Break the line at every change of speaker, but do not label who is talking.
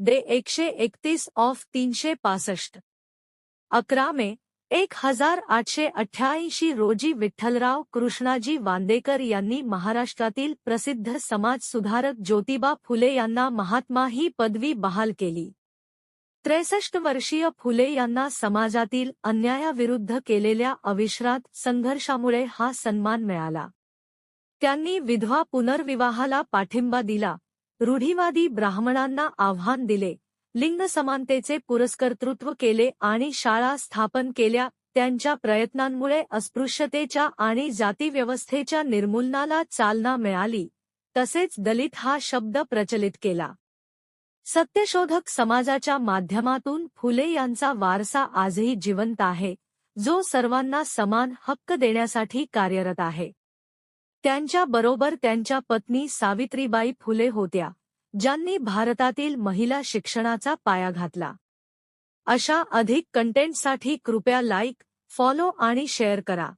दे एकशे एकतीस ऑफ़ तीनशे पासष्ट. अकरा मे एक हज़ार आठशे अठ्ठ्याऐंशी रोजी विठ्ठलराव कृष्णाजी वांदेकर यांनी महाराष्ट्रातील प्रसिद्ध समाजसुधारक ज्योतिबा फुले यांना महात्मा ही पदवी बहाल केली. त्रेसष्ट वर्षीय फुले यांना समाजातील अन्यायाविरुद्ध केलेल्या अविश्रांत संघर्षामुळे हा सन्मान मिळाला. त्यांनी विधवा पुनर्विवाहाला पाठिंबा दिला. रूढीवादी ब्राह्मणांना आव्हान दिले. लिंग समानतेचे पुरस्कर्तृत्व केले आणि शाळा स्थापन केल्या. त्यांच्या प्रयत्नांमुळे अस्पृश्यतेच्या आणि जातीव्यवस्थेच्या निर्मूलनाला चालना मिळाली. तसेच दलित हा शब्द प्रचलित केला. सत्यशोधक समाजाच्या माध्यमातून फुले यांचा वारसा आजही जिवंत आहे जो सर्वांना समान हक्क देण्यासाठी कार्यरत आहे. त्यांच्या बरोबर त्यांच्या पत्नी सावित्रीबाई फुले होत्या ज्यांनी भारतातील महिला शिक्षणाचा पाया घातला. अशा अधिक कंटेंटसाठी कृपया लाईक फॉलो आणि शेअर करा.